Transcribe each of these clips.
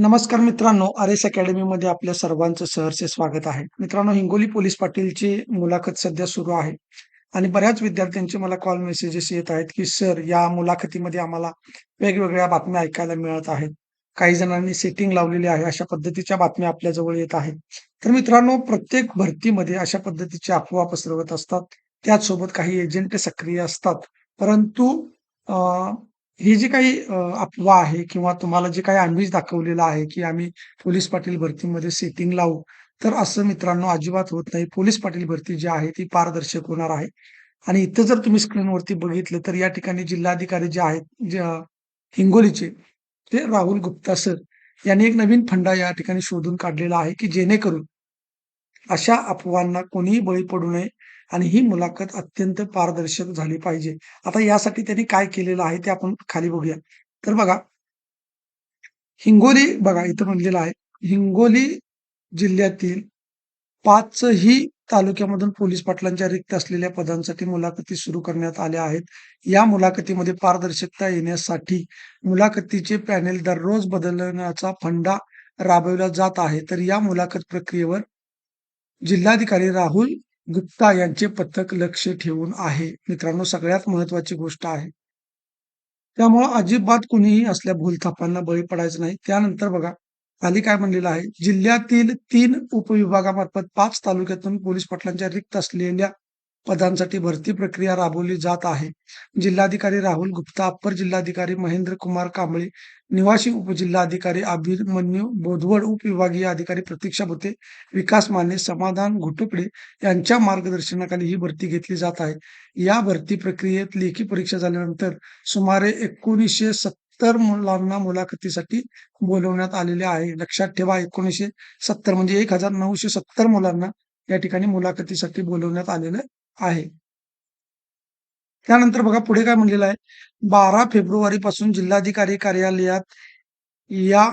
नमस्कार मित्रांनो आर एसमध्ये आपल्या सर्वांचं सहर्ष स्वागत आहे. मित्रांनो हिंगोली पोलीस पाटीलची मुलाखत सध्या सुरू आहे आणि बऱ्याच विद्यार्थ्यांचे मला कॉल मेसेजेस येत आहेत की सर या मुलाखतीमध्ये आम्हाला वेगवेगळ्या बातम्या ऐकायला मिळत आहेत. काही जणांनी सेटिंग लावलेली आहे अशा पद्धतीच्या बातम्या आपल्या जवळ येत आहेत. तर मित्रांनो प्रत्येक भरतीमध्ये अशा पद्धतीचे अफवा पसरवत असतात. त्याचसोबत काही एजंट सक्रिय असतात. परंतु ही जी काही अफवा आहे किंवा तुम्हाला जे काही आम्हीच दाखवलेलं आहे, की आम्ही पोलीस पाटील भरतीमध्ये सेटिंग लावू. तर असं मित्रांनो अजिबात होत नाही. पोलीस पाटील भरती जी आहे ती पारदर्शक होणार आहे. आणि इथं जर तुम्ही स्क्रीनवरती बघितलं तर या ठिकाणी जिल्हाधिकारी जे आहेत, जे हिंगोलीचे ते राहुल गुप्ता सर यांनी एक नवीन फंडा या ठिकाणी शोधून काढलेला आहे, की जेणेकरून अशा अफवांना कोणीही बळी पडू नये आणि ही मुलाखत अत्यंत पारदर्शक झाली पाहिजे. आता यासाठी त्यांनी काय केलेलं आहे ते आपण खाली बघूया. तर बघा हिंगोली बघा इथं म्हणलेलं आहे, हिंगोली जिल्ह्यातील पाचही तालुक्यामधून पोलीस पाटलांच्या रिक्त असलेल्या पदांसाठी मुलाखती सुरू करण्यात आल्या आहेत. या मुलाखतीमध्ये पारदर्शकता येण्यासाठी मुलाखतीचे पॅनेल दररोज बदलण्याचा फंडा राबवला जात आहे. तर या मुलाखत प्रक्रियेवर जिल्हाधिकारी राहुल गुप्ता यांचे पथक लक्ष ठेवून आहे. मित्रांनो सगळ्यात महत्वाची गोष्ट आहे. त्यामुळं अजिबात कुणीही असल्या भूलथापांना बळी पडायचं नाही. त्यानंतर बघा खाली काय म्हणलेलं आहे, जिल्ह्यातील तीन उपविभागामार्फत पाच तालुक्यातून पोलीस पाटलांच्या रिक्त असलेल्या पदांसाठी भरती प्रक्रिया राबवली जात आहे. जिल्हाधिकारी राहुल गुप्ता, अप्पर जिल्हाधिकारी महेंद्र कुमार कांबळे, निवासी उपजिल्हाधिकारी अभिमन्यू बोधवड, उपविभागीय अधिकारी प्रतीक्षा भुते, विकास माने, समाधान घुटुपडे यांच्या मार्गदर्शनाखाली ही भरती घेतली जात आहे. या भरती प्रक्रियेत लेखी परीक्षा झाल्यानंतर सुमारे एकोणीसशे सत्तर मुलांना मुलाखतीसाठी बोलवण्यात आलेले आहे. लक्षात ठेवा एकोणीसशे सत्तर म्हणजे एक हजार नऊशे सत्तर मुलांना या ठिकाणी मुलाखतीसाठी बोलवण्यात आलेलं आहे. त्यानंतर बघा पुढे काय म्हणलेलं आहे, बारा फेब्रुवारी पासून जिल्हाधिकारी कार्यालयात या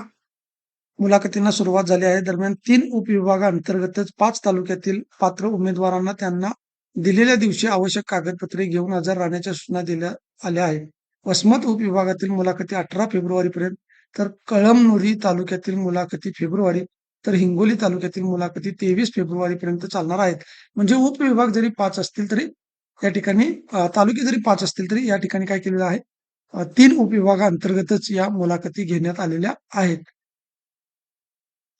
मुलाखतींना सुरुवात झाली आहे. दरम्यान तीन उपविभागांतर्गतच पाच तालुक्यातील पात्र उमेदवारांना त्यांना दिलेल्या दिवशी आवश्यक कागदपत्रे घेऊन हजर राहण्याच्या सूचना दिल्या आल्या आहेत. वसमत उपविभागातील मुलाखती अठरा फेब्रुवारीपर्यंत तर कळमनुरी तालुक्यातील मुलाखती फेब्रुवारी तर हिंगोली तालुक्यातील मुलाखती तेवीस फेब्रुवारीपर्यंत चालणार आहेत. म्हणजे उपविभाग जरी पाच असतील तरी या ठिकाणी तालुके जरी पाच असतील तरी या ठिकाणी काय केलेलं आहे तीन उपविभागांतर्गतच या मुलाखती घेण्यात आलेल्या आहेत.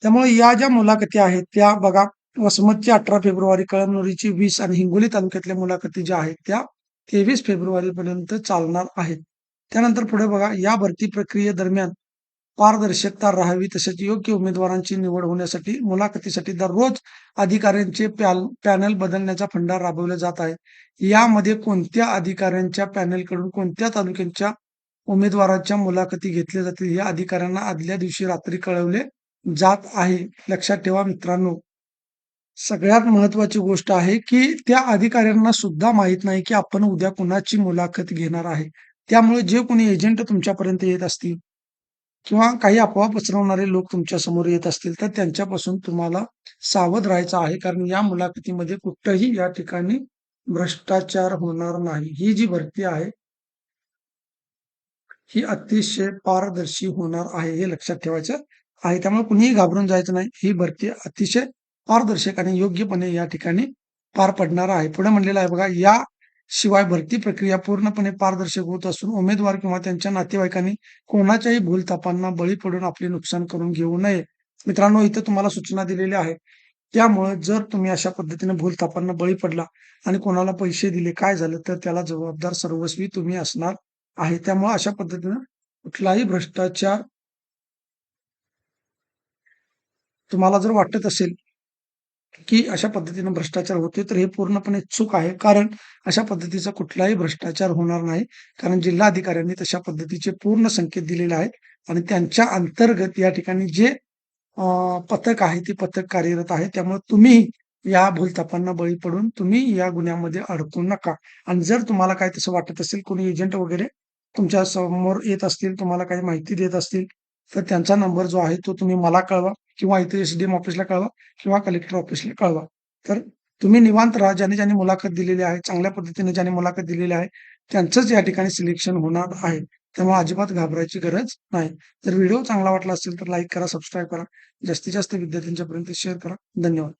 त्यामुळे या ज्या मुलाखती आहेत त्या बघा वसमतची अठरा फेब्रुवारी, कळमनुरीची वीस आणि हिंगोली तालुक्यातल्या मुलाखती ज्या आहेत त्या तेवीस फेब्रुवारीपर्यंत चालणार आहेत. त्यानंतर पुढे बघा या भरती प्रक्रियेदरम्यान पारदर्शकता राहावी तसेच योग्य उमेदवारांची निवड होण्यासाठी मुलाखतीसाठी दररोज अधिकाऱ्यांचे पॅनल बदलण्याचा फंडा राबवला जात आहे. यामध्ये कोणत्या अधिकाऱ्यांच्या पॅनलकडून कोणत्या तालुक्यांच्या उमेदवारांच्या मुलाखती घेतल्या जातील या अधिकाऱ्यांना आदल्या दिवशी रात्री कळवले जात आहे. लक्षात ठेवा मित्रांनो, सगळ्यात महत्वाची गोष्ट आहे, की त्या अधिकाऱ्यांना सुद्धा माहीत नाही, की आपण उद्या कुणाची मुलाखत घेणार आहे. त्यामुळे जे कोणी एजंट तुमच्यापर्यंत येत असतील किंवा काही अफवा पसरवणारे लोक तुमच्यासमोर येत असतील, तर त्यांच्यापासून तुम्हाला सावध राहायचं आहे. कारण या मुलाखतीमध्ये कुठंही या ठिकाणी भ्रष्टाचार होणार नाही. ही जी भरती आहे ही अतिशय पारदर्शी होणार आहे, हे लक्षात ठेवायचं आहे. त्यामुळे कुणीही घाबरून जायचं नाही. ही भरती अतिशय पारदर्शक आणि योग्यपणे या ठिकाणी पार पडणार आहे. पुढे म्हणलेलं आहे बघा, या शिवाय भरती प्रक्रिया पूर्णपणे पारदर्शक होत असून उमेदवार किंवा त्यांच्या नातेवाईकांनी कोणाच्याही भूलतापांना बळी पडून आपले नुकसान करून घेऊ नये. मित्रांनो, इथं तुम्हाला सूचना दिलेल्या आहेत. त्यामुळे जर तुम्ही अशा पद्धतीने भूलतापांना बळी पडला आणि कोणाला पैसे दिले, काय झालं, तर त्याला जबाबदार सर्वस्वी तुम्ही असणार आहे. त्यामुळे अशा पद्धतीनं कुठलाही भ्रष्टाचार तुम्हाला जर वाटत असेल, की अशा पद्धतीने भ्रष्टाचार होते तर हे पूर्णपणे चूक आहे. कारण अशा पद्धतीचा कुठलाही भ्रष्टाचार होणार नाही. कारण जिल्हाधिकाऱ्यांनी तशा पद्धतीचे पूर्ण संकेत दिलेले आहेत आणि त्यांच्या अंतर्गत या ठिकाणी जे पथक आहे, ते पथक कार्यरत आहे. त्यामुळे तुम्ही या भूलतापांना बळी पडून तुम्ही या गुन्ह्यामध्ये अडकू नका. आणि जर तुम्हाला काय तसं वाटत असेल, कोणी एजंट वगैरे तुमच्यासमोर येत असतील, तुम्हाला काही माहिती देत असतील, तर त्यांचा नंबर जो आहे तो तुम्ही मला कळवा किंवा इथे एस-डी-एम ऑफिसला कळवा किंवा कलेक्टर ऑफिसला कळवा. तर तुम्ही निवांत राहा. ज्याने, ज्याने मुलाखत दिलेली आहे, चांगल्या पद्धतीने ज्याने मुलाखत दिलेली आहे, त्यांचंच या ठिकाणी सिलेक्शन होणार आहे. त्यामुळे अजिबात घाबरायची गरज नाही. जर व्हिडिओ चांगला वाटला असेल तर लाईक करा, सबस्क्राईब करा. जास्तीत जास्त विद्यार्थ्यांच्यापर्यंत शेअर करा. धन्यवाद.